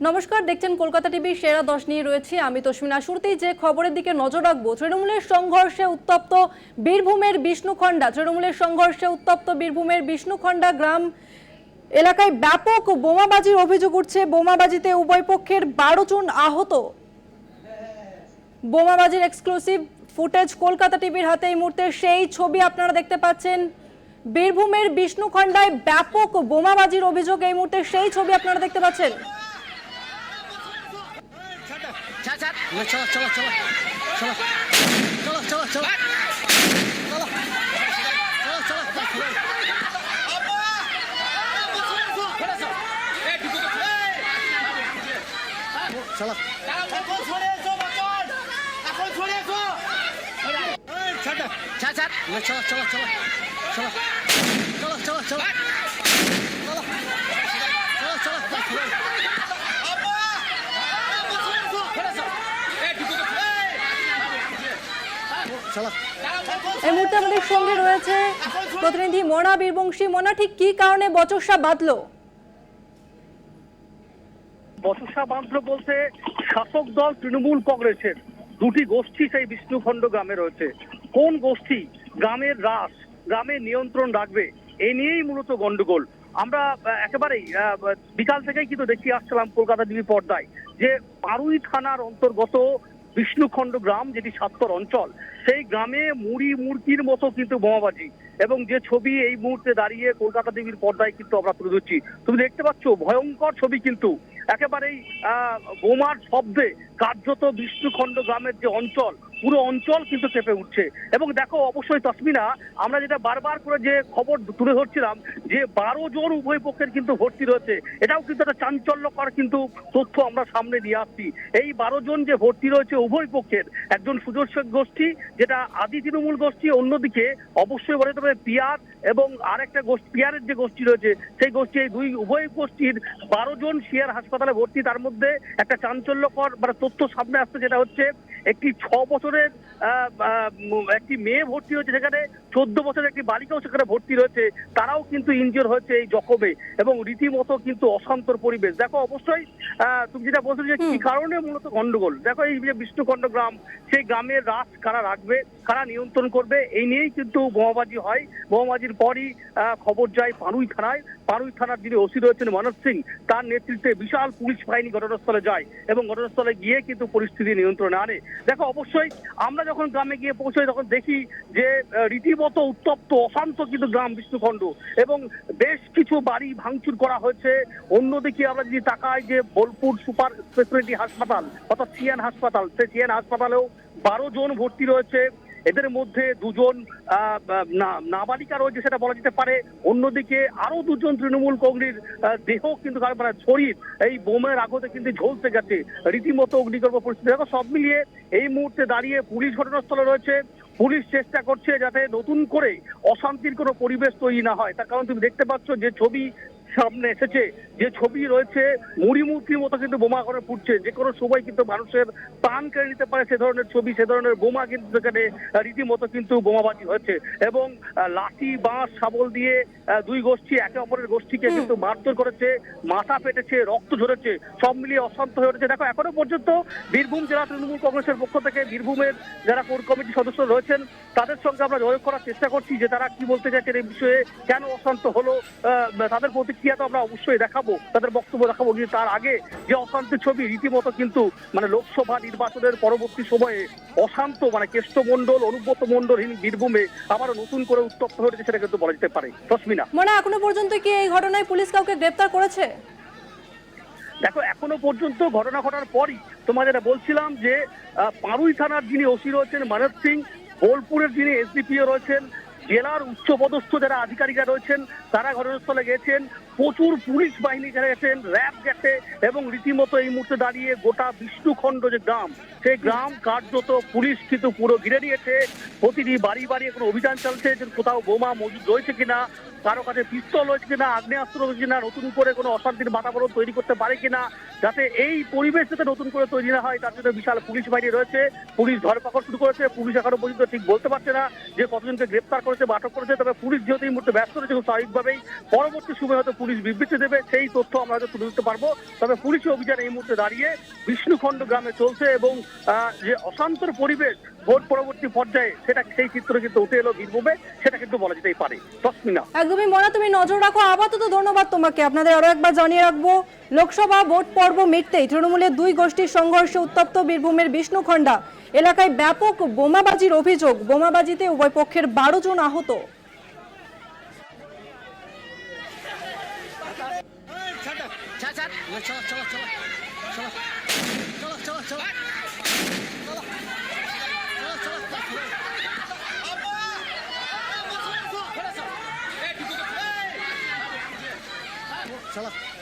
নমস্কার, দেখছেন কলকাতা টিভির সেরা দশ নিয়ে রয়েছি আমি তসমিনা শুরুতেই যে খবরের দিকে নজর রাখব, তৃণমূলের সংঘর্ষে উত্তপ্ত বীরভূমের বিষ্ণুখণ্ডা, তৃণমূলের সংঘর্ষে উত্তপ্ত বীরভূমের বিষ্ণুখণ্ডা গ্রাম এলাকায় ব্যাপক বোমাবাজির অভিযোগ উঠছে। বোমাবাজিতে উভয় পক্ষের বারো জন আহত। বোমাবাজির এক্সক্লুসিভ ফুটেজ কলকাতা টিভির হাতে এই মুহূর্তে। সেই ছবি আপনারা দেখতে পাচ্ছেন। বীরভূমের বিষ্ণুখণ্ডায় ব্যাপক বোমাবাজির অভিযোগ এই মুহূর্তে। সেই ছবি আপনারা দেখতে পাচ্ছেন। ছাড় ছাড় চলো চলো চলো। চলো চলো চলো চলো। চলো চলো চলো চলো। চলো। ছাড় ছাড় ছাড় চলো চলো চলো চলো চলো। চলো চলো চলো চলো চলো চলো চলো এই মুহূর্তে আমাদের সঙ্গে রয়েছে প্রতিনিধি মনা বীরবংশী। মনা ঠিক কি কারণে বচসা বাঁধলো? বচসা বাঁধল বলতে শাসক দল তৃণমূল কংগ্রেসের দুটি গোষ্ঠী সেই বিষ্ণুখণ্ড গ্রামে রয়েছে। কোন গোষ্ঠী? গ্রামের রাস গ্রামের নিয়ন্ত্রণ রাখবে এ নিয়েই মূলত গন্ডগোল। আমরা একেবারেই আহ, বিকাল থেকেই কিন্তু দেখিয়ে আসছিলাম কলকাতা টিভি পর্দায় যে পারুই থানার অন্তর্গত বিষ্ণুখণ্ড গ্রাম, যেটি সাত্তর অঞ্চল, সেই গ্রামে মুড়ি মূর্তির মতো কিন্তু বোমাবাজি এবং যে ছবি এই মুহূর্তে দাঁড়িয়ে কলকাতা দেবীর পর্দায় কিন্তু আমরা তুলে ধরছি। তুমি দেখতে পাচ্ছ, ভয়ঙ্কর ছবি কিন্তু। একেবারেই বোমার শব্দে কার্যত বিষ্ণুখণ্ড গ্রামের যে অঞ্চল পুরো অঞ্চল কিন্তু চেপে উঠছে। এবং দেখো, অবশ্যই তসমিনা, আমরা যেটা বারবার করে যে খবর তুলে ধরছিলাম, যে বারো জন উভয় পক্ষের কিন্তু ভর্তি রয়েছে, এটাও কিন্তু একটা চাঞ্চল্যকর কিন্তু তথ্য আমরা সামনে নিয়ে আসছি। এই বারো জন যে ভর্তি রয়েছে উভয় পক্ষের, একজন সুদর্শক গোষ্ঠী, যেটা আদি তৃণমূল গোষ্ঠী, অন্যদিকে অবশ্যই বলে তবে পিয়ার এবং আরেকটা গোষ্ঠী, পিয়ারের যে গোষ্ঠী রয়েছে, সেই গোষ্ঠী, এই দুই উভয় গোষ্ঠীর বারো জন শিয়ার হাসপাতালে ভর্তি। তার মধ্যে একটা চাঞ্চল্যকর মানে তথ্য সামনে আসছে, যেটা হচ্ছে, একটি ছ বছরের একটি মেয়ে ভর্তি হয়েছে সেখানে চোদ্দ বছরের একটি বালিকাও সেখানে ভর্তি রয়েছে। তারাও কিন্তু ইনজিওর হয়েছে এই জখমে এবং রীতিমতো কিন্তু অশান্তর পরিবেশ। দেখো অবশ্যই তুমি যেটা বলছো যে কি কারণে মূলত গন্ডগোল? দেখো এই যে বিষ্ণুখণ্ড গ্রাম সেই গ্রামের রাস কারা রাখবে কারা নিয়ন্ত্রণ করবে এই নিয়েই কিন্তু বোমাবাজি হয়। বোমাবাজির পরই আহ, খবর যায় পানুই থানায়। পানুই থানার যিনি ওসি রয়েছেন মানব সিং, তার নেতৃত্বে বিশাল পুলিশ বাহিনী ঘটনাস্থলে যায় এবং ঘটনাস্থলে গিয়ে কিন্তু পরিস্থিতি নিয়ন্ত্রণে আনে। দেখো, অবশ্যই আমরা যখন গ্রামে গিয়ে পৌঁছাই, তখন দেখি যে রীতিমতো উত্তপ্ত, অশান্ত কিন্তু গ্রাম বিষ্ণুখণ্ড এবং বেশ কিছু বাড়ি ভাঙচুর করা হয়েছে। অন্যদিকে আমরা যদি তাকাই যে, বোলপুর সুপার স্পেশালিটি হাসপাতাল অর্থাৎ সিএন হাসপাতাল, সেই সিএন হাসপাতালেও বারো জন ভর্তি রয়েছে। এদের মধ্যে দুজন নাবালিকা রয়েছে সেটা বলা যেতে পারে। অন্যদিকে আরও দুজন তৃণমূল কংগ্রেস দেহ কিন্তু মানে শরীর এই বোমের আগতে কিন্তু ঝলসে গেছে। রীতিমতো অগ্নিগর্ভ পরিস্থিতি। দেখো, সব মিলিয়ে এই মুহূর্তে দাঁড়িয়ে পুলিশ ঘটনাস্থলে রয়েছে। পুলিশ চেষ্টা করছে যাতে নতুন করে অশান্তির কোনো পরিবেশ তৈরি না হয়। তার কারণ তুমি দেখতে পাচ্ছ যে ছবি সামনে এসেছে। যে ছবি রয়েছে মুড়ি মূর্তির মতো কিন্তু বোমা করে ফুটছে। যে কোনো সময় কিন্তু মানুষের প্রাণ কেড়ে নিতে পারে সে ধরনের ছবি সে ধরনের বোমা কিন্তু সেখানে রীতিমতো কিন্তু বোমাবাজি হয়েছে। এবং লাঠি বাঁশ শাবল দিয়ে দুই গোষ্ঠী একে অপরের গোষ্ঠীকে কিন্তু মারধর করেছে মাথা পেটেছে রক্ত ঝরেছে সব মিলিয়ে অশান্ত হয়ে উঠেছে। দেখো এখনও পর্যন্ত বীরভূম জেলা তৃণমূল কংগ্রেসের পক্ষ থেকে বীরভূমের যারা কোর কমিটির সদস্য রয়েছেন তাদের সঙ্গে আমরা যোগাযোগ করার চেষ্টা করছি যে তারা কি বলতে চাইছেন এই বিষয়ে কেন অশান্ত হলো তাদের প্রতিক্রিয়া তো আমরা অবশ্যই দেখাবো তাদের বক্তব্য দেখাবো কিন্তু তার আগে যে অশান্তির ছবি রীতিমতো কিন্তু মানে লোকসভা নির্বাচনের পরবর্তী সময়ে অশান্ত মানে কেষ্টমণ্ডল অনুব্রত মণ্ডলহীন বীরভূমে আবারও নতুন করে উত্তপ্ত হয়ে উঠেছে সেটা কিন্তু বলা যেতে পারে। তসমিনা মানে এখনও পর্যন্ত কি এই ঘটনায় পুলিশ কাউকে গ্রেপ্তার করেছে? দেখো এখনও পর্যন্ত ঘটনা ঘটার পরই তোমাদের বলছিলাম যে পাড়ুই থানার যিনি ওসি রয়েছেন মানব সিং বোলপুরের যিনি এসডিপিও রয়েছেন জেলার উচ্চপদস্থ যারা আধিকারিকরা রয়েছেন, তারা ঘটনাস্থলে গেছেন। প্রচুর পুলিশ বাহিনী যারা গেছেন র্যাব গেছে এবং রীতিমতো এই মুহূর্তে দাঁড়িয়ে গোটা বিষ্ণুখণ্ড যে গ্রাম, সেই গ্রাম কার্যত পুলিশ কিন্তু পুরো ঘিরে নিয়েছে। প্রতিটি বাড়ি বাড়ি এখন অভিযান চলছে যে কোথাও বোমা মজুদ রয়েছে কিনা কারও কাছে পিস্তল রয়েছে কিনা, আগ্নেয়াস্ত্র রয়েছে কিনা, নতুন করে কোনো অশান্তির বাতাবরণ তৈরি করতে পারে কিনা, যাতে এই পরিবেশ যাতে নতুন করে তৈরি না হয়, তার জন্য বিশাল পুলিশ বাহিনী রয়েছে। পুলিশ ধরপাকড় শুরু করেছে, পুলিশ এখনও পর্যন্ত ঠিক বলতে পারছে না যে কতজনকে গ্রেপ্তার করেছে বা আটক করেছে, তবে পুলিশ যেহেতু এই মুহূর্তে ব্যস্ত রয়েছে স্বাভাবিকভাবেই, পরবর্তী সময় হয়তো পুলিশ বিবৃতি দেবে, সেই তথ্য আমরা হয়তো তুলে দিতে পারব। তবে পুলিশি অভিযান এই মুহূর্তে দাঁড়িয়ে বিষ্ণুখণ্ড গ্রামে চলছে এবং যে অশান্তর পরিবেশ ভোট পরবর্তী পর্যায়ে, সেটা সেই চিত্র কিন্তু উঠে এলো বীরভূমে সেটা কিন্তু বলা যেতেই পারে। তসমিনা। একদমই মনা তুমি নজর রাখো। আপাতত ধন্যবাদ তোমাকে। আপনাদের আরও একবার জানিয়ে রাখব, লোকসভা ভোট পর্ব মিটতেই তৃণমূলের দুই গোষ্ঠীর সংঘর্ষে উত্তপ্ত বীরভূমের বিষ্ণুখণ্ডা এলাকায় ব্যাপক বোমাবাজির অভিযোগ। বোমাবাজিতে উভয় পক্ষের বারো জন আহত। চলো চলো চলো চলো চলো চলো চলো। 行了。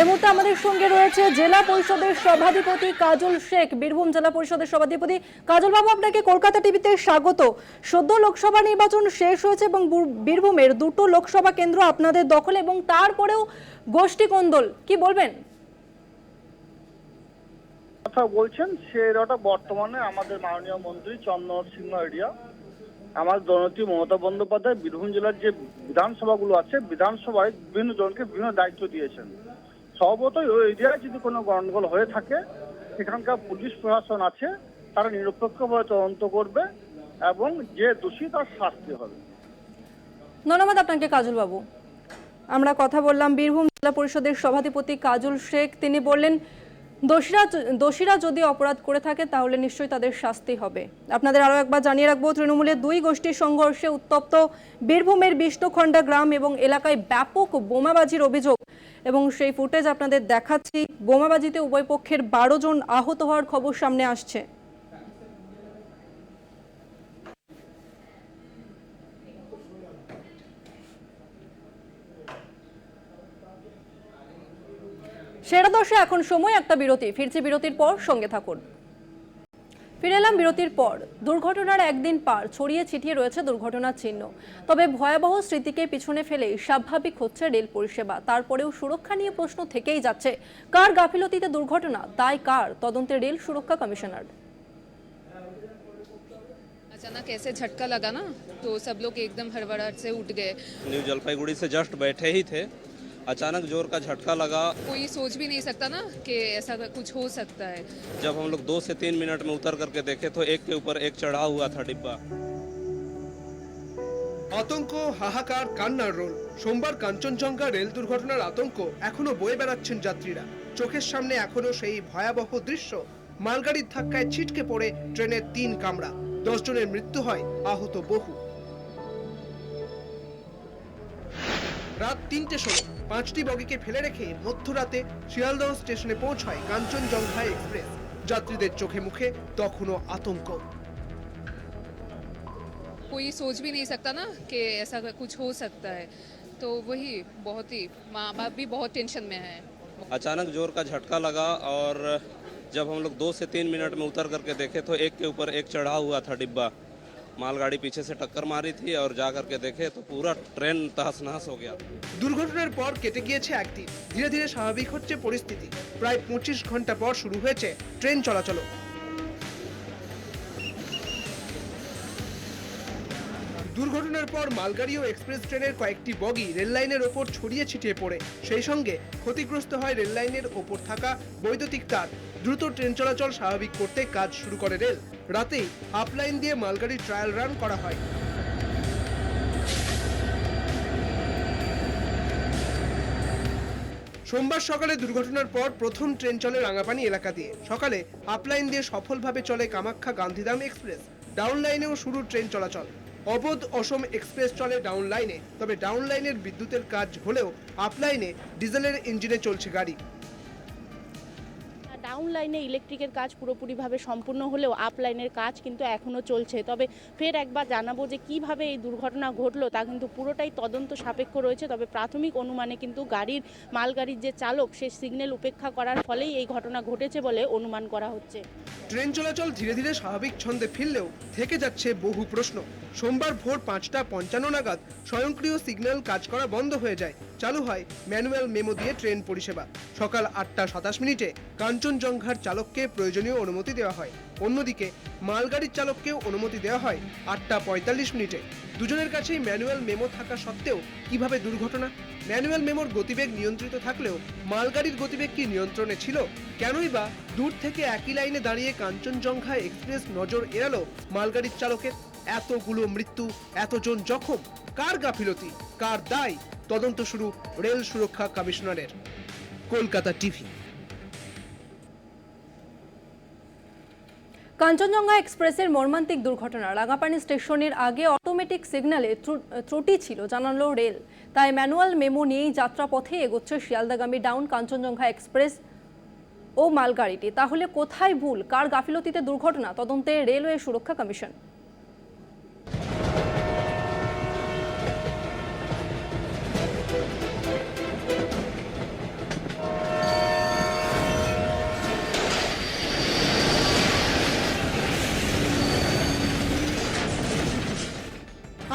এই মুহূর্তে আমাদের সঙ্গে রয়েছে জেলা পরিষদের সভাধিপতি কাজল শেখ বীরভূম জেলা পরিষদের সভাধিপতি। কাজল বাবু আপনাকে কলকাতা টিভিতে স্বাগত। সদ্য লোকসভা নির্বাচন শেষ হয়েছে এবং বীরভূমের দুটো লোকসভা কেন্দ্র আপনাদের দখলে এবং তারপরেও গোষ্ঠী কোন্দল। কি বলবেন? কথা বলছেন সেটা বর্তমানে আমাদের মাননীয় মন্ত্রী চন্দন সিংহ এরিয়া আমার জননেত্রী মমতা বন্দ্যোপাধ্যায় বীরভূম জেলার যে বিধানসভাগুলো আছে, বিধানসভায় বিভিন্ন জনকে বিভিন্ন দায়িত্ব দিয়েছেন। স্বভাবতই ওই এরিয়ায় যদি কোনো গন্ডগোল হয়ে থাকে, সেখানকার পুলিশ প্রশাসন আছে, তারা নিরপেক্ষভাবে তদন্ত করবে এবং যে দোষী তার শাস্তি হবে। ধন্যবাদ আপনাকে কাজল বাবু আমরা কথা বললাম বীরভূম জেলা পরিষদের সভাধিপতি কাজল শেখ। তিনি বললেন দোষীরা দোষীরা যদি অপরাধ করে থাকে, তাহলে নিশ্চয়ই তাদের শাস্তি হবে। আপনাদের আরও একবার জানিয়ে রাখব, তৃণমূলের দুই গোষ্ঠীর সংঘর্ষে উত্তপ্ত বীরভূমের বিষ্ণুখণ্ডা গ্রাম এবং এলাকায় ব্যাপক বোমাবাজির অভিযোগ। এবং সেই ফুটেজ আপনাদের দেখাচ্ছি। বোমাবাজিতে উভয় পক্ষের বারো জন আহত হওয়ার খবর সামনে আসছে। সেরা দশে এখন সময় একটা বিরতি ফিরছি বিরতির পর সঙ্গে থাকুন ফিরে এলাম বিরতির পর দুর্ঘটনার একদিন পার ছড়িয়ে ছিটিয়ে রয়েছে দুর্ঘটনার চিহ্ন তবে ভয়াবহ স্মৃতিকে পিছনে ফেলেই স্বাভাবিক হচ্ছে রেল পরিষেবা তারপরেও সুরক্ষা নিয়ে প্রশ্ন থেকেই যাচ্ছে কার গাফিলতিতে দুর্ঘটনা দায় কার তদন্তে রেল সুরক্ষা কমিশনার अचानक ऐसे झटका लगा ना तो सब लोग एकदम हड़बड़ाहट से उठ गए न्यू जलपाईगुड़ी से जस्ट बैठे ही थे अचानक जोर का झटका लगा कोई सोच भी नहीं सकता ना कि ऐसा कुछ हो सकता है जब हम लोग दो से तीन मिनट में उतर करके देखे तो एक के ऊपर एक चढ़ा हुआ था डिब्बा আতঙ্ক হাহাকার কান্নার রোল সোমবার কাঞ্চনজঙ্ঘা রেল দুর্ঘটনার আতঙ্ক এখনো বয়ে বেড়াচ্ছেন যাত্রীরা চোখের সামনে এখনো সেই ভয়াবহ দৃশ্য মালগাড়ির ধাক্কায় ছিটকে পড়ে ট্রেনের তিন কামরা দশ জনের মৃত্যু হয় আহত বহু রাত তিনটে ষোলো পাঁচটি বগিকে ফেলে রেখে মধ্যরাতে শিয়ালদহ স্টেশনে পৌঁছায় কাঞ্চনজঙ্ঘা এক্সপ্রেস যাত্রীদের চোখে মুখে তখনও আতঙ্ক कोई सोच भी नहीं सकता ना कि ऐसा कुछ हो सकता है तो वही बहुत ही माँ बाप भी बहुत टेंशन में है अचानक जोर का झटका लगा और जब हम लोग दो से तीन मिनट में उतर करके देखे तो एक के ऊपर एक चढ़ा हुआ था डिब्बा मालगाड़ी पीछे से टक्कर मारी थी और जा करके देखे तो पूरा ट्रेन तहस नहस हो गया দুর্ঘটনার পর কেটে গিয়েছে একদিন ধীরে ধীরে স্বাভাবিক হচ্ছে পরিস্থিতি প্রায় পঁচিশ ঘন্টা পর শুরু হয়েছে ট্রেন চলাচল দুর্ঘটনার পর মালগাড়ি ও এক্সপ্রেস ট্রেনের কয়েকটি বগি রেল লাইনের ওপর ছড়িয়ে ছিটিয়ে পড়ে সেই সঙ্গে ক্ষতিগ্রস্ত হয় রেল লাইনের ওপর থাকা বৈদ্যুতিক তার দ্রুত ট্রেন চলাচল স্বাভাবিক করতে কাজ শুরু করে রেল। রাতেই হাফ লাইন দিয়ে মালগাড়ি ট্রায়াল রান করা হয়। সোমবার সকালে দুর্ঘটনার পর প্রথম ট্রেন চলে রাঙাপানি এলাকা দিয়ে। সকালে আপলাইন দিয়ে সফলভাবে চলে কামাখ্যা গান্ধীধাম এক্সপ্রেস। ডাউন লাইনেও শুরু ট্রেন চলাচল। অবোধ অসম এক্সপ্রেস চলে ডাউন লাইনে, তবে ডাউন লাইনের বিদ্যুতের কাজ হলেও আপলাইনে ডিজেলের ইঞ্জিনে চলছে গাড়ি। ডাউন লাইনে ইলেকট্রিকের কাজ পুরোপুরিভাবে সম্পূর্ণ হলেও আপ লাইনের কাজ কিন্তু এখনও চলছে। তবে ফের একবার জানাব যে কীভাবে এই দুর্ঘটনা ঘটলো তা কিন্তু পুরোটাই তদন্ত সাপেক্ষ রয়েছে। তবে প্রাথমিক অনুমানে কিন্তু গাড়ির, মালগাড়ির যে চালক, সে সিগন্যাল উপেক্ষা করার ফলেই এই ঘটনা ঘটেছে বলে অনুমান করা হচ্ছে। ট্রেন চলাচল ধীরে ধীরে স্বাভাবিক ছন্দে ফিরলেও থেকে যাচ্ছে বহু প্রশ্ন। সোমবার ভোর পাঁচটা পঞ্চান্ন নাগাদ স্বয়ংক্রিয় সিগন্যাল কাজ করা বন্ধ হয়ে যায়। চালু হয় ম্যানুয়াল মেমো দিয়ে ট্রেন পরিষেবা। সকাল আটটা সাতাশ মিনিটে কাঞ্চনজঙ্ঘার চালককে প্রয়োজনীয় অনুমতি দেওয়া হয়। অন্যদিকে, মালগাড়ির চালককেও অনুমতি দেওয়া হয় আটটা পঁয়তাল্লিশ মিনিটে। দুজনের কাছেই ম্যানুয়াল মেমো থাকা সত্ত্বেও কীভাবে দুর্ঘটনা? ম্যানুয়াল মেমোর গতিবেগ নিয়ন্ত্রিত থাকলেও মালগাড়ির গতিবেগ কি নিয়ন্ত্রণে ছিল? কেনই বা দূর থেকে একই লাইনে দাঁড়িয়ে কাঞ্চনজঙ্ঘা এক্সপ্রেস নজর এড়ালো মালগাড়ির চালকের? এতগুলো মৃত্যু, এতজন জখম, কার গাফিলতি, কার দায়? তদন্ত শুরু রেল সুরক্ষা কমিশনারের। কলকাতা টিভি। কাঞ্চনজঙ্ঘা এক্সপ্রেসের মর্মান্তিক দুর্ঘটনা। রাঙাপানি স্টেশনের আগে অটোমেটিক সিগন্যালে ত্রুটি ছিল, জানালো রেল। তাই ম্যানুয়াল মেমো নিয়েই যাত্রাপথে এগোচ্ছে শিয়ালদাগামী ডাউন কাঞ্চনজঙ্ঘা এক্সপ্রেস ও মালগাড়িটি। তাহলে কোথায় ভুল? কার গাফিলতিতে দুর্ঘটনা? তদন্তে রেলওয়ে সুরক্ষা কমিশন।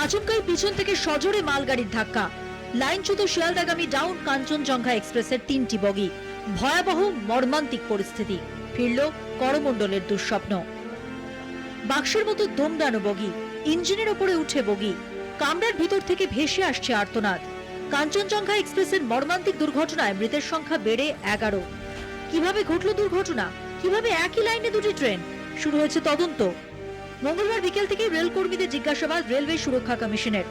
আচমকাই পিছন থেকে সজোরে মালগাড়ির ধাক্কা। লাইনচ্যুত শিয়ালদাগামী ডাউন কাঞ্চনজঙ্ঘা এক্সপ্রেসের তিনটি বগি। ভয়াবহ মর্মান্তিক পরিস্থিতি। ফিরল করমণ্ডলের দুঃস্বপ্ন। বাক্সের মতো দমদানো বগি। ইঞ্জিনের ওপরে উঠে বগি। কামরার ভিতর থেকে ভেসে আসছে আর্তনাদ। কাঞ্চনজঙ্ঘা এক্সপ্রেসের মর্মান্তিক দুর্ঘটনায় মৃতের সংখ্যা বেড়ে এগারো। কীভাবে ঘটল দুর্ঘটনা? কীভাবে একই লাইনে দুটি ট্রেন? শুরু হয়েছে তদন্ত। মঙ্গলবার বিকেল থেকে রেল কর্মীদের জিজ্ঞাসাবাদ রেলওয়ে সুরক্ষা কমিশনের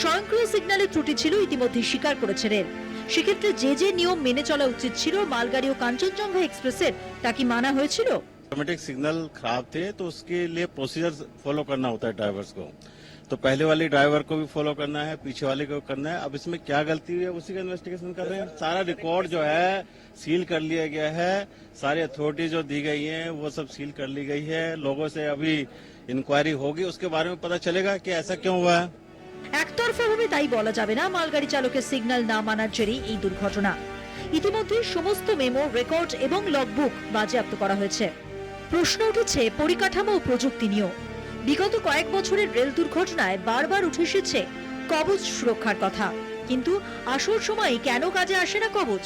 স্বয়ংক্রিয় সিগন্যালের ত্রুটি ছিল ইতিমধ্যে স্বীকার করেছে রেল সেক্ষেত্রে যে যে নিয়ম মেনে চলা উচিত ছিল মালগাড়ি ও কাঞ্চনজঙ্ঘা এক্সপ্রেসের তা কি মানা হয়েছিল ऑटोमेटिक सिग्नल खराब थे तो उसके लिए प्रोसीजर फॉलो करना होता है ड्राइवर्स को तो पहले वाले ड्राइवर को भी फॉलो करना है पीछे वाले को करना है अब इसमें क्या गलती हुई है उसी का इन्वेस्टिगेशन कर रहे हैं सारा रिकॉर्ड जो है सील कर लिया गया है सारी अथॉरिटी जो दी गई है वो सब सील कर ली गई है लोगों से अभी इंक्वायरी होगी उसके बारे में पता चलेगा कि ऐसा क्यों हुआ है একতরফাভাবে তাই বলা যাবে না মালগাড়ি চালকের সিগন্যাল না মানার জেরেই এই দুর্ঘটনা ইতিমধ্যে সমস্ত মেমো রেকর্ড এবং লগবুক বাজেয়াপ্ত করা হয়েছে প্রশ্ন উঠেছে পরিকাঠামো ও প্রযুক্তি নিয়েও বিগত কয়েক বছরের রেল দুর্ঘটনায় বারবার উঠে এসেছে কবচ সুরক্ষার কথা কিন্তু আসল সময় কেন কাজে আসে না কবচ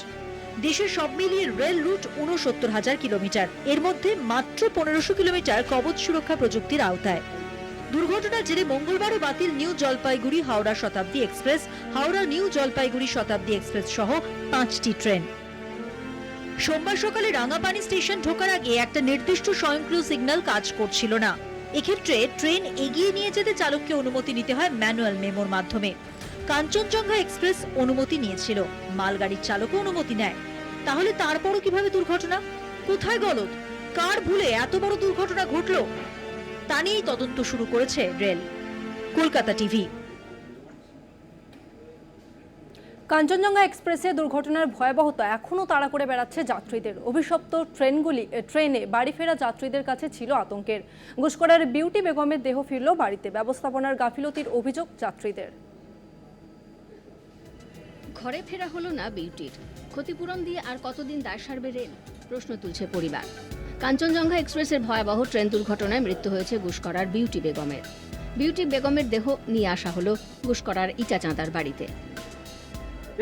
দেশের সব মিলিয়ে রেল রুট উনসত্তর হাজার কিলোমিটার। এর মধ্যে মাত্র পনেরোশো কিলোমিটার কবচ সুরক্ষা প্রযুক্তির আওতায়। দুর্ঘটনার জেরে মঙ্গলবারও বাতিল নিউ জলপাইগুড়ি হাওড়া শতাব্দী এক্সপ্রেস, হাওড়া নিউ জলপাইগুড়ি শতাব্দী এক্সপ্রেস সহ পাঁচটি ট্রেন। সোমবার সকালে রাঙাপানি স্টেশন ঢোকার আগে একটা নির্দিষ্ট স্বয়ংক্রিয় সিগন্যাল কাজ করছিল না। এক্ষেত্রে ট্রেন এগিয়ে নিয়ে যেতে চালককে অনুমতি নিতে হয় ম্যানুয়াল মেমোর মাধ্যমে। কাঞ্চনজঙ্ঘা এক্সপ্রেস অনুমতি নিয়েছিল। মালগাড়ির চালকও অনুমতি নেয়। তাহলে তারপরও কীভাবে দুর্ঘটনা? কোথায় গলদ? কার ভুলে এত বড় দুর্ঘটনা ঘটলো? তা নিয়েই তদন্ত শুরু করেছে রেল। কলকাতা টিভি। কাঞ্চনজঙ্ঘা এক্সপ্রেসে দুর্ঘটনার ভয়াবহতা এখনও তাড়া করে বেড়াচ্ছে যাত্রীদের। অভিশপ্ত ট্রেনগুলি ট্রেনে বাড়ি ফেরা যাত্রীদের কাছে ছিল আতঙ্কের। গুসকরার বিউটি বেগমের দেহ ফিরল বাড়িতে। ব্যবস্থাপনার গাফিলতির অভিযোগ যাত্রীদের। ঘরে ফেরা হলো না বিউটির। ক্ষতিপূরণ দিয়ে আর কতদিন দায় সারবে রেল? প্রশ্ন তুলছে পরিবার। কাঞ্চনজঙ্ঘা এক্সপ্রেসের ভয়াবহ ট্রেন দুর্ঘটনায় মৃত্যু হয়েছে গুসকরার বিউটি বেগমের। বিউটি বেগমের দেহ নিয়ে আসা হলো গুসকরার ইটাচাঁদার বাড়িতে।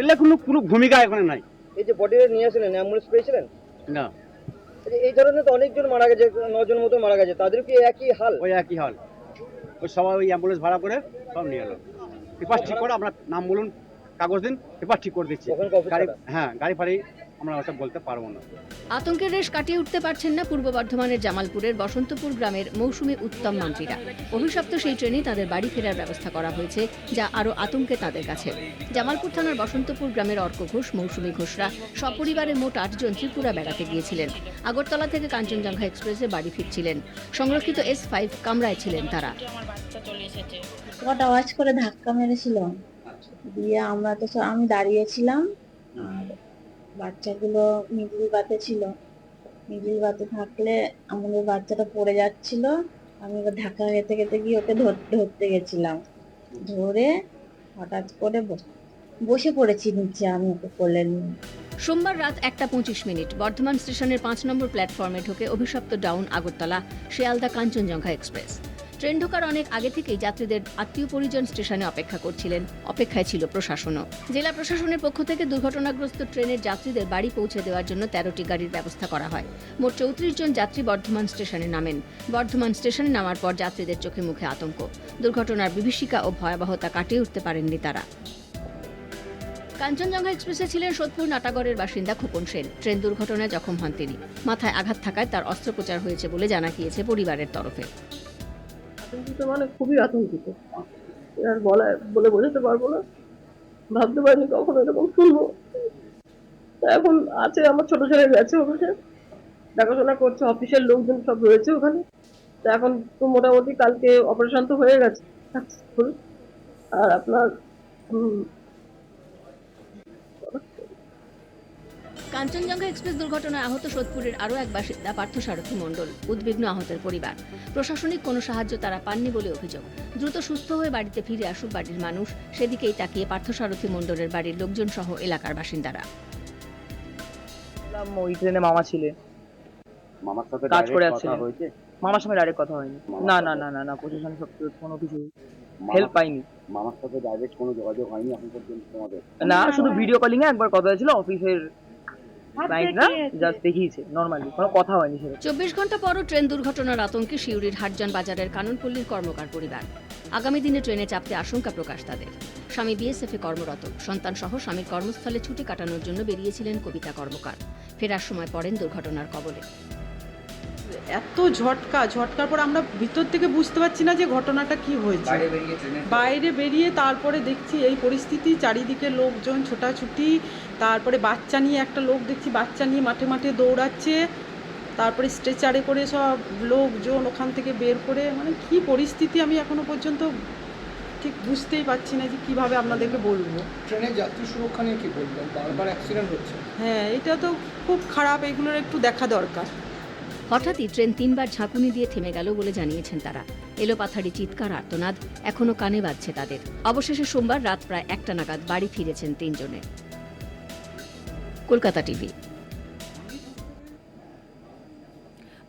এলে কোনো কোনো ভূমিকা এখানে নাই। এই যে বডিটা নিয়ে আসলেন অ্যাম্বুলেন্স পেয়েছিলেন? না। এই ধরনের তো অনেকজন মারা গেছে নজন মতো মারা গেছে তাদের কি একই হাল? ওই একই হাল। ওই সবাই ওই অ্যাম্বুলেন্স ভাড়া করে সব নিয়ে এলো। ঠিক করে আপনার নাম বলুন। কাগজ দিন পেপার ঠিক করে দিচ্ছি। গাড়ি হ্যাঁ গাড়ি ফাড়ি আমরা ওটা বলতে পারব না। আতঙ্কের রেশ কাটিয়ে উঠতে পারছেন না পূর্ব বর্ধমানের জামালপুরের বসন্তপুর গ্রামের মৌসুমী উত্তম মন্ত্রীরা। অভিশপ্ত সেই ট্রেনে তাদের বাড়ি ফেরার ব্যবস্থা করা হয়েছে যা আরও আতঙ্কে তাদের কাছে। জামালপুর থানার বসন্তপুর গ্রামের অর্ক ঘোষ মৌসুমী ঘোষরা সপরিবারে মোট আটজন ত্রিপুরা বেড়াতে গিয়েছিলেন। আগরতলা থেকে কাঞ্চনজঙ্ঘা এক্সপ্রেসে বাড়ি ফিরছিলেন। সংরক্ষিত এস ফাইভ কামরায় ছিলেন তারা। কটা আওয়াজ করে ধাক্কা মেরেছিল। দিয়ে আমরা তো সব- আমি দাঁড়িয়েছিলাম আর বাচ্চাগুলো মিডিল বাতে ছিল। মিডিল বাতে থাকলে আমাদের বাচ্চাটা পড়ে যাচ্ছিল। আমি ওকে ধাক্কা খেতে খেতে গিয়ে ওকে ধর- ধরতে গেছিলাম। ধরে হঠাৎ করে বস- বসে পড়েছি নিচে আমি ওকে কোলে নিয়ে। সোমবার রাত একটা পঁচিশ মিনিট বর্ধমান স্টেশনের পাঁচ নম্বর প্ল্যাটফর্মে ঢোকে অভিশপ্ত down Agartala Sealdah Kanchenjunga express. Train ঢোকার অনেক আগে থেকেই যাত্রীদের আত্মীয় পরিজন স্টেশনে অপেক্ষা করছিলেন। অপেক্ষায় ছিল প্রশাসনও। জেলা প্রশাসনের পক্ষ থেকে দুর্ঘটনাগ্রস্ত ট্রেনের যাত্রীদের বাড়ি পৌঁছে দেওয়ার জন্য তেরোটি গাড়ির ব্যবস্থা করা হয়। মোট চৌত্রিশ জন যাত্রী বর্ধমান স্টেশনে নামেন। বর্ধমান স্টেশনে নামার পর যাত্রীদের চোখে মুখে আতঙ্ক। দুর্ঘটনার বিভীষিকা ও ভয়াবহতা কাটিয়ে উঠতে পারেননি তারা। কাঞ্চনজঙ্ঘা এক্সপ্রেসে ছিলেন সোদপুর নাটাগড়ের বাসিন্দা খোকন সেন। ট্রেন দুর্ঘটনায় জখম হন তিনি। মাথায় আঘাত থাকায় তার অস্ত্রোপচার হয়েছে বলে জানা গিয়েছে পরিবারের তরফে। আতঙ্কিত মানে খুবই আতঙ্কিত। আর বলা, বলে বোঝাতে পারব না। ভাবতে পারিনি কখনো এরকম শুনব। এখন আছে, আমার ছোট ছেলে গেছে ওখানে দেখাশোনা করছে, অফিসের লোকজন সব রয়েছে ওখানে। তা এখন তো মোটামুটি কালকে অপারেশন তো হয়ে গেছে। আর আপনার কাঞ্চনজঙ্ঘা এক্সপ্রেস দুর্ঘটনায় আহত সোদপুরের আরও এক বাসিন্দা পার্থসারথী মণ্ডল উদ্বিগ্ন আহতের পরিবার। প্রশাসনিক কোনো সাহায্য তারা পাননি বলে অভিযোগ। দ্রুত সুস্থ হয়ে বাড়িতে ফিরে আসুক বাড়ির মানুষ সেদিকেই তাকিয়ে পার্থসারথী মণ্ডলের বাড়ির লোকজন সহ এলাকার বাসিন্দারা। ওই ট্রেনে মামা ছিলেন। মামার সাথে কাজ করে আসছিলেন। মামার সঙ্গে ডাইরেক্ট কথা হয়নি। না না না না না প্রশাসন সব কোনো কিছু হেল্প পাইনি। মামার সাথে ডাইরেক্ট কোনো যোগাযোগ হয়নি এখন পর্যন্ত তোমাদের? না শুধু ভিডিও কলিং এ একবার কথা হয়েছিল অফিসের ক্লায়েন্টরা জাস্ট দেখিয়েছে নর্মালি কোনো কথা হয়নি সেরকম চব্বিশ ঘণ্টা পরও ট্রেন দুর্ঘটনার আতঙ্কে শিউরির হাটজান বাজারের কাননপল্লীর কর্মকার পরিবার। আগামী দিনে ট্রেনে চাপতে আশঙ্কা প্রকাশ তাদের। স্বামী বিএসএফ এ কর্মরত সন্তান সহ স্বামীর কর্মস্থলে ছুটি কাটানোর জন্য বেরিয়েছিলেন কবিতা কর্মকার। ফেরার সময় পড়েন দুর্ঘটনার কবলে। এত ঝটকা ঝটকার পর আমরা ভিতর থেকে বুঝতে পারছি না যে ঘটনাটা কি হয়েছে। বাইরে বেরিয়ে তারপরে দেখছি এই পরিস্থিতি চারিদিকে লোকজন ছোটাছুটি তারপরে বাচ্চা নিয়ে একটা লোক দেখছি বাচ্চা নিয়ে মাঠে মাঠে দৌড়াচ্ছে তারপরে স্ট্রেচারে করে সব লোকজন ওখান থেকে বের করে মানে কি পরিস্থিতি আমি এখনও পর্যন্ত ঠিক বুঝতেই পারছি না যে কীভাবে আপনাদেরকে বলব। ট্রেনের যাত্রী সুরক্ষা নিয়ে কি বলবেন? বারবার অ্যাক্সিডেন্ট হচ্ছে। হ্যাঁ এটা তো খুব খারাপ এগুলোর একটু দেখা দরকার। হঠাৎই ট্রেন তিনবার ঝাঁকুনি দিয়ে থেমে গেল বলে জানিয়েছেন তারা। এলোপাথারি চিৎকার, আর্তনাদ এখনও কানে বাজছে তাদের। অবশেষে সোমবার রাত প্রায় একটা নাগাদ বাড়ি ফিরেছেন তিনজনে। কলকাতা টিভি।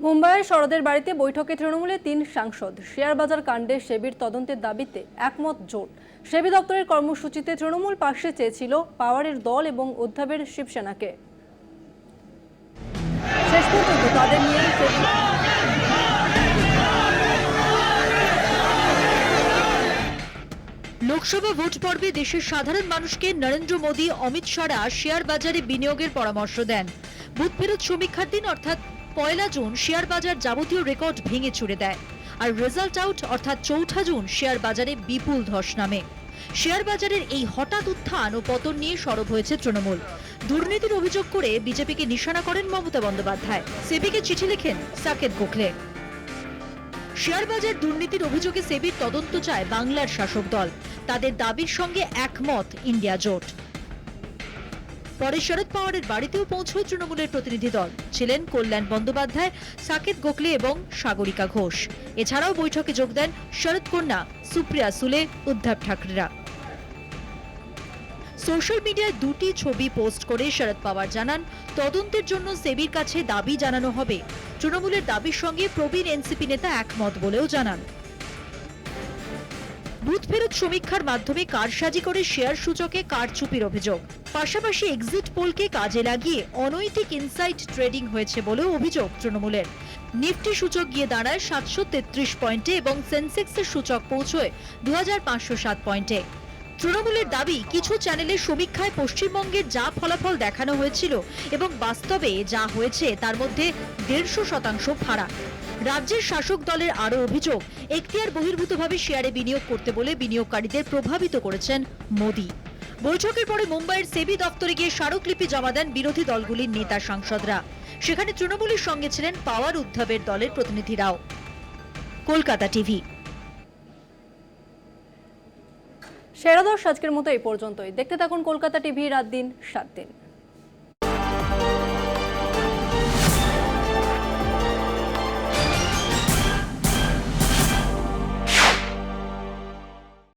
মুম্বাইয়ের শরদের বাড়িতে বৈঠকে তৃণমূলের তিন সাংসদ। শেয়ার বাজার কাণ্ডে সেবির তদন্তের দাবিতে একমত জোট। সেবি দপ্তরের কর্মসূচিতে তৃণমূল পাশে চেয়েছিল পাওয়ারের দল এবং উদ্ধবের শিবসেনাকে। শেষ পর্যন্ত তাদের নিয়ে লোকসভা ভোট পর্বে দেশের সাধারণ মানুষকে নরেন্দ্র মোদী, অমিত শাহরা শেয়ার বাজারে বিনিয়োগের পরামর্শ দেন। বুথ ফেরত সমীক্ষার দিন অর্থাৎ পয়লা জুন শেয়ার বাজার যাবতীয় রেকর্ড ভেঙে ছুড়ে দেয় আর রেজাল্ট আউট অর্থাৎ চৌঠা জুন শেয়ার বাজারে বিপুল ধস নামে। শেয়ার বাজারের এই হঠাৎ উত্থান ও পতন নিয়ে সরব হয়েছে তৃণমূল। দুর্নীতির অভিযোগ করে বিজেপিকে নিশানা করেন মমতা বন্দ্যোপাধ্যায়। সেবিকে চিঠি লেখেন সাকেত গোখলে। শেয়ার বাজার দুর্নীতির অভিযোগে সেবির তদন্ত চায় বাংলার শাসক দল। তাদের দাবির সঙ্গে একমত ইন্ডিয়া জোট। পরে শরদ পাওয়ারের বাড়িতেও পৌঁছয় তৃণমূলের প্রতিনিধি দল। ছিলেন কল্যাণ বন্দ্যোপাধ্যায়, সাকেত গোখলে এবং সাগরিকা ঘোষ। এছাড়াও বৈঠকে যোগ দেন শরদ কন্যা, সুপ্রিয়া সুলে, উদ্ধব ঠাকরেরা। সোশ্যাল মিডিয়ায় দুটি ছবি পোস্ট করে শরদ পাওয়ার জানান, তদন্তের জন্য সেবির কাছে দাবি জানানো হবে। তৃণমূলের দাবির সঙ্গে প্রবীণ এনসিপি নেতা একমত বলেও জানান। বুথ ফেরত সমীক্ষার মাধ্যমে কারসাজি করে শেয়ার সূচকে কারচুপির অভিযোগ। পাশাপাশি এক্সিট পোলকে কাজে লাগিয়ে অনৈতিক ইনসাইট ট্রেডিং হয়েছে বলেও অভিযোগ তৃণমূলের। নিফটি সূচক গিয়ে দাঁড়ায় সাতশো তেত্রিশ পয়েন্টে এবং সেন্সেক্সের সূচক পৌঁছয় দু সাত পয়েন্টে। তৃণমূলের দাবি, কিছু চ্যানেলের সমীক্ষায় পশ্চিমবঙ্গের যা ফলাফল দেখানো হয়েছিল এবং বাস্তবে যা হয়েছে তার মধ্যে দেড়শো শতাংশ ফারাক। রাজ্যের শাসক দলের আরও অভিযোগ, এখতিয়ার বহির্ভূতভাবে শেয়ারে বিনিয়োগ করতে বলে বিনিয়োগকারীদের প্রভাবিত করেছেন মোদী। বৈঠকের পরে মুম্বাইয়ের সেবি দপ্তরে গিয়ে স্মারকলিপি জমা দেন বিরোধী দলগুলির নেতা সাংসদরা। সেখানে তৃণমূলের সঙ্গে ছিলেন পাওয়ার উদ্ধবের দলের প্রতিনিধিরাও। কলকাতা টিভি। সেরা দশ আজকের মতো এই পর্যন্তই। দেখতে থাকুন কলকাতা টিভি রাত দিন, সাত দিন।